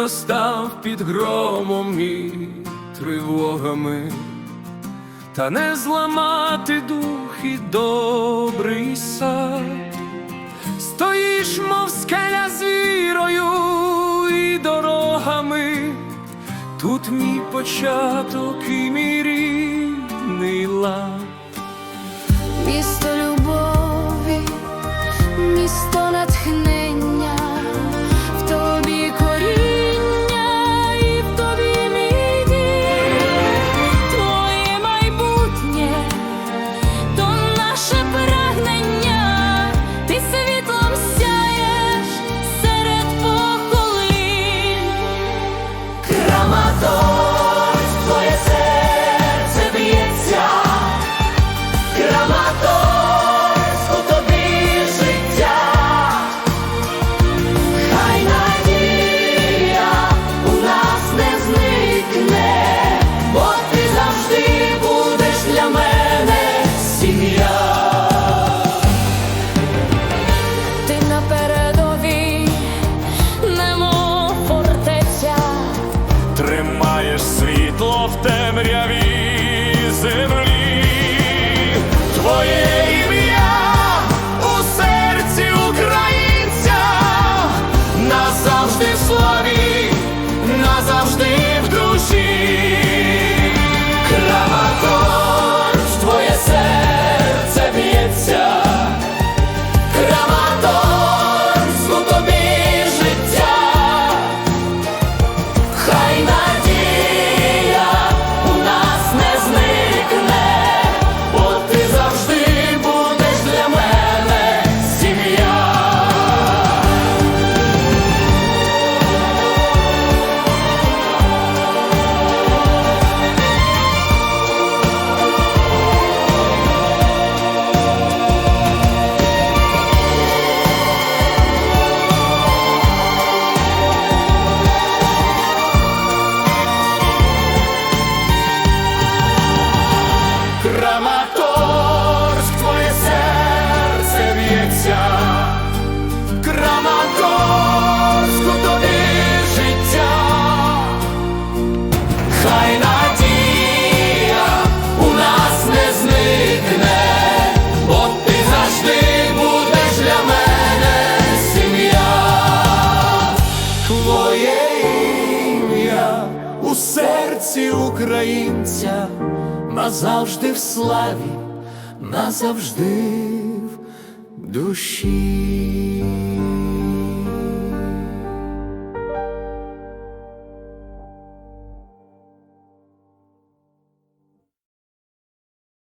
виростав під громом і тривогами, та не зламати дух і добрий сад, стоїш, мов скеля з вірою і дорогами, тут мій початок і мій рідний лад. у серці українця, назавжди в славі, назавжди в душі.